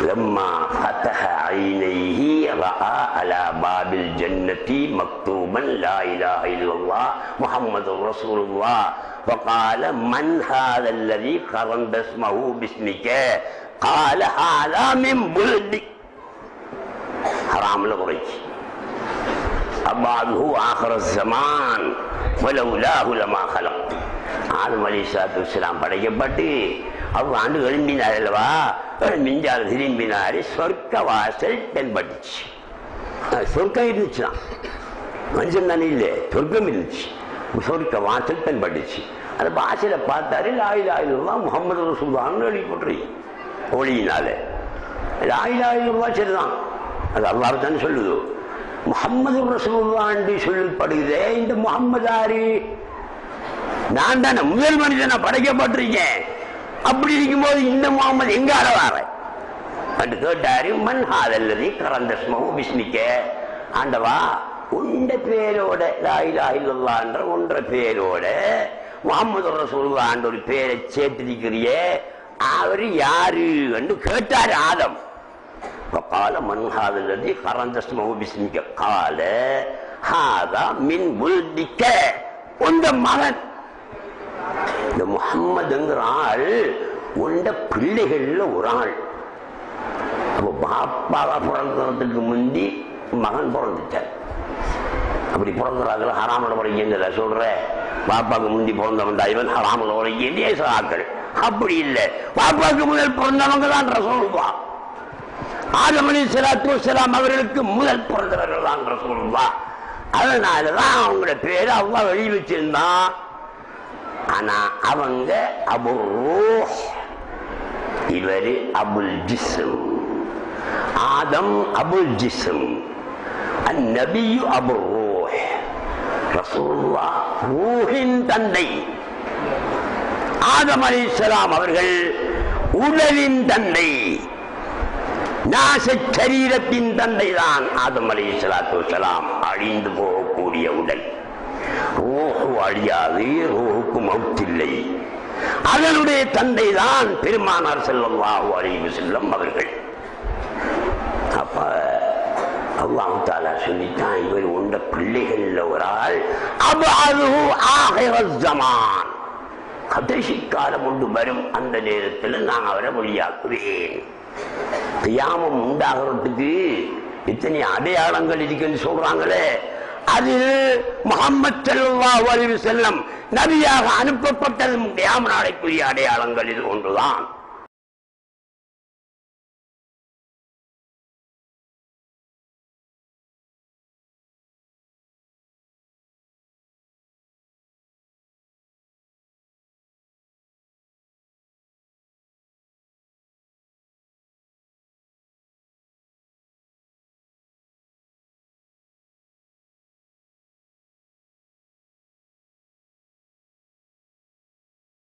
لما فتح عينيه رأى على باب الجنة مكتوبا لا إله إلا الله محمد رسول الله فقال من هذا الذي قرن باسمه باسمك قال هذا من بلد حرام لغرج أبعده آخر الزمان ولولاه لما خلق آدم علیہ السلام پڑھے گئے بٹے ஆண்டு எழும்பினார் அல்லவா? மிஞ்சால் திரும்பினார் சொர்க்க வாசல் தென்பட்டுச்சு சொர்க்கம் இருந்துச்சுதான் மனுஷன் தானே இல்லை சொர்க்கம் இருந்துச்சு. சொர்க்க வாசல் தென்பட்டுச்சு. அந்த வாசலை பார்த்தாரு லாய் லாயிலா முகமது ரசூல்லான்னு எழுதி போட்டுரு ஒளியினால. லாய் லாயிலா சரிதான். அது அல்லாஹ் தானே சொல்லுது. முகமது ரசூல்லாண்டு சொல்லப்படுகிறே இந்த முகம்மது ஆரு நான் தானே முதல் மனிதனா படைக்கப்பட்டிருக்கேன். அப்படி இருக்கும்போது இந்த முகமது எங்க அறவார பட்டு கேட்டாரு மண் ஹாதல்லதி கலந்த ஸ்மவு ஆண்டவா உண்ட பேரோட லாயிலா இல்லல்லான்ற ஒன்ற பேரோட முகமது ரசூல்லான்ற ஒரு பேரை சேர்த்திருக்கிறிய அவரு யாரு என்று கேட்டார் ஆதம். கால மண் ஹாதல்லதி கலந்த ஸ்மவு விஷ்ணிக்க கால ஹாதா மின் உல்திக்க. உந்த மகன் இந்த முகம்மதுங்கிற ஆள் உண்ட பிள்ளைகள்ல ஒரு ஆள். அப்போ பாப்பாவா பிறந்ததுக்கு முந்தி மகன் பிறந்துட்டார். அப்படி பிறந்துறாங்களா ஹராமல உரைக்கின்ற சொல்ற? பாப்பாவுக்கு முந்தி பிறந்தவன் தான் இவன் ஹராமல உரைக்கின்ற ஆக்கள். அப்படி இல்லை. பாப்பாவுக்கு முதல் பிறந்தவங்க தான் சொல்லுவா ஆதம் சிலாத்து சிலாம் அவர்களுக்கு முதல் பிறந்தவர்கள் தான் சொல்லுவா அதனாலதான் அவங்களோட பேரு அவ்வளவு வெளி வச்சிருந்தான். ஆனா அவங்க அபு இவர் இவரு அபுல் ஜிஸ்ம். ஆதம் அபுல் ஜிஸ்ம். அந்நபியு அபு ரூஹ். ரசூலுல்லா தந்தை. ஆதம் அலிஸ்லாம் அவர்கள் உடலின் தந்தை. நாச சரீரத்தின் தந்தை தான் ஆதம் அலி இஸ்லாத்து அழிந்து போகக்கூடிய உடல். ரூஹு அழியாது ரூஹுக்கு மவுத்தில்லை அதனுடைய தந்தை தான் பெருமானார் செல்லல்லாஹு அலைஹி செல்லம் அவர்கள். அப்ப அல்லாஹ் தாலா சொல்லித்தான் இவர் உண்ட பிள்ளைகள்ல ஒரு ஆள். அபு ஜமான். கடைசி காலம் உண்டு வரும். அந்த நேரத்தில் நான் அவரை மொழியாக்குவேன் கியாமம் உண்டாகிறதுக்கு இத்தனை அடையாளங்கள் இருக்குன்னு சொல்றாங்களே. அதில் முகமது செல்வா செல்லம் நபியாக அனுப்பப்பட்டது முடியாமல் நாளைக்குரிய அடையாளங்கள் இது ஒன்றுதான்.